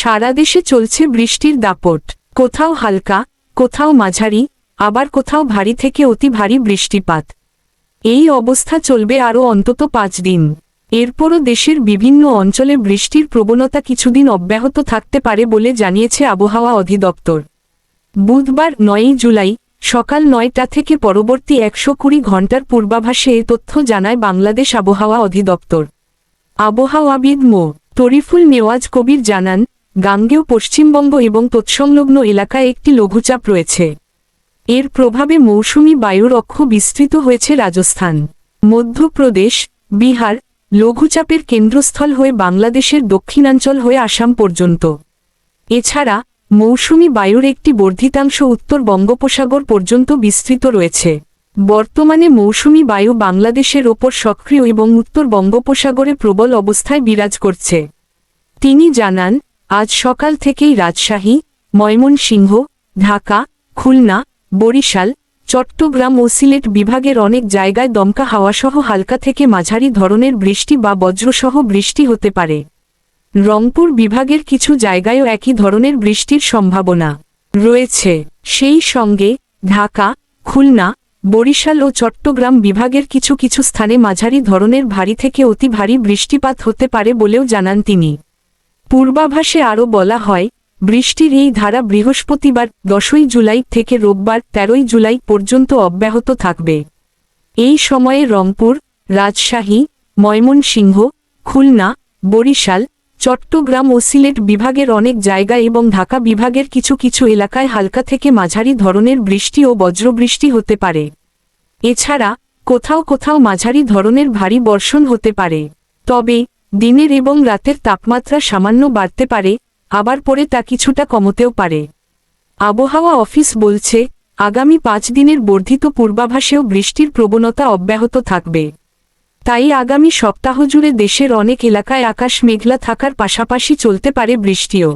সারা দেশে চলছে বৃষ্টির দাপট। কোথাও হালকা, কোথাও মাঝারি, আবার কোথাও ভারী থেকে অতি ভারী বৃষ্টিপাত। এই অবস্থা চলবে আরও অন্তত পাঁচ দিন। এরপরও দেশের বিভিন্ন অঞ্চলে বৃষ্টির প্রবণতা কিছুদিন অব্যাহত থাকতে পারে বলে জানিয়েছে আবহাওয়া অধিদপ্তর। বুধবার নয়ই জুলাই, সকাল নয়টা থেকে পরবর্তী একশো কুড়ি ঘণ্টার পূর্বাভাসে এ তথ্য জানায় বাংলাদেশ আবহাওয়া অধিদপ্তর। আবহাওয়াবিদ মো. তরিফুল নেওয়াজ কবির জানান গাঙ্গেয় পশ্চিমবঙ্গ এবং তৎসংলগ্ন এলাকায় একটি লঘুচাপ রয়েছে। এর প্রভাবে মৌসুমি বায়ুর অক্ষ বিস্তৃত হয়েছে রাজস্থান। মধ্যপ্রদেশ, বিহার লঘুচাপের কেন্দ্রস্থল হয়ে বাংলাদেশের দক্ষিণাঞ্চল হয়ে আসাম পর্যন্ত। এছাড়া, মৌসুমি বায়ুর একটি বর্ধিতাংশ উত্তর বঙ্গোপসাগর পর্যন্ত বিস্তৃত রয়েছে। বর্তমানে মৌসুমি বায়ু বাংলাদেশের ওপর সক্রিয় এবং উত্তর বঙ্গোপসাগরে প্রবল অবস্থায় বিরাজ করছে। তিনি জানান আজ সকাল থেকেই রাজশাহী, ময়মনসিংহ, ঢাকা, খুলনা, বরিশাল, চট্টগ্রাম ও সিলেট বিভাগের অনেক জায়গায় দমকা হাওয়াসহ হালকা থেকে মাঝারি ধরনের বৃষ্টি বা বজ্রসহ বৃষ্টি হতে পারে। রংপুর বিভাগের কিছু জায়গায়ও একই ধরনের বৃষ্টির সম্ভাবনা রয়েছে। সেই সঙ্গে ঢাকা, খুলনা, বরিশাল ও চট্টগ্রাম বিভাগের কিছু কিছু স্থানে মাঝারি ধরনের ভারী থেকে অতি ভারী বৃষ্টিপাত হতে পারে বলেও জানান তিনি। পূর্বাভাসে আরও বলা হয়, বৃষ্টির এই ধারা বৃহস্পতিবার, দশই জুলাই থেকে রোববার, তেরোই জুলাই পর্যন্ত অব্যাহত থাকবে। এই সময়ে রংপুর, রাজশাহী, ময়মনসিংহ, খুলনা, বরিশাল, চট্টগ্রাম ও সিলেট বিভাগের অনেক জায়গা এবং ঢাকা বিভাগের কিছু কিছু এলাকায় হালকা থেকে মাঝারি ধরনের বৃষ্টি ও বজ্রবৃষ্টি হতে পারে। এছাড়া কোথাও কোথাও মাঝারি ধরনের ভারী বর্ষণ হতে পারে। তবে দিনের এবং রাতের তাপমাত্রা সামান্য বাড়তে পারে, আবার পরে তা কিছুটা কমতেও পারে। আবহাওয়া অফিস বলছে, আগামী পাঁচ দিনের বর্ধিত পূর্বাভাসেও বৃষ্টির প্রবণতা অব্যাহত থাকবে। তাই আগামী সপ্তাহ জুড়ে দেশের অনেক এলাকায় আকাশ মেঘলা থাকার পাশাপাশি চলতে পারে বৃষ্টিও।